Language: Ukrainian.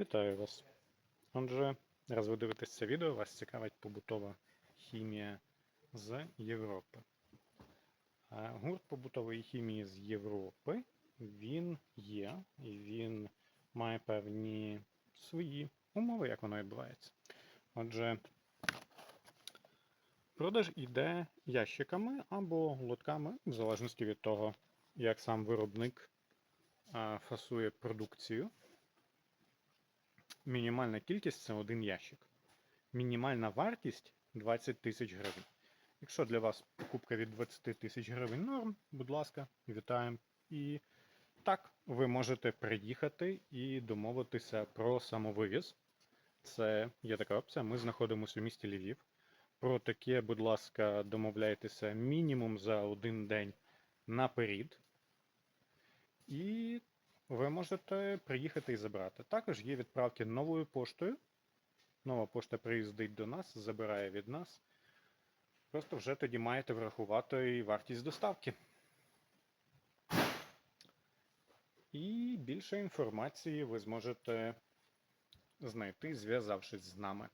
Вітаю вас. Отже, раз ви дивитесь це відео, вас цікавить побутова хімія з Європи. Гурт побутової хімії з Європи він є, і він має певні свої умови, як воно відбувається. Отже, продаж іде ящиками або лотками, в залежності від того, як сам виробник фасує продукцію. Мінімальна кількість це один ящик. Мінімальна вартість 20 тисяч гривень. Якщо для вас покупка від 20 тисяч гривень норм, будь ласка, вітаємо. І так, ви можете приїхати і домовитися про самовивіз. Це є така опція. Ми знаходимося у місті Львів. Про таке, будь ласка, домовляйтеся мінімум за один день наперед. І ви можете приїхати і забрати. Також є відправки новою поштою. Нова пошта приїздить до нас, забирає від нас. Просто вже тоді маєте врахувати і вартість доставки. І більше інформації ви зможете знайти, зв'язавшись з нами.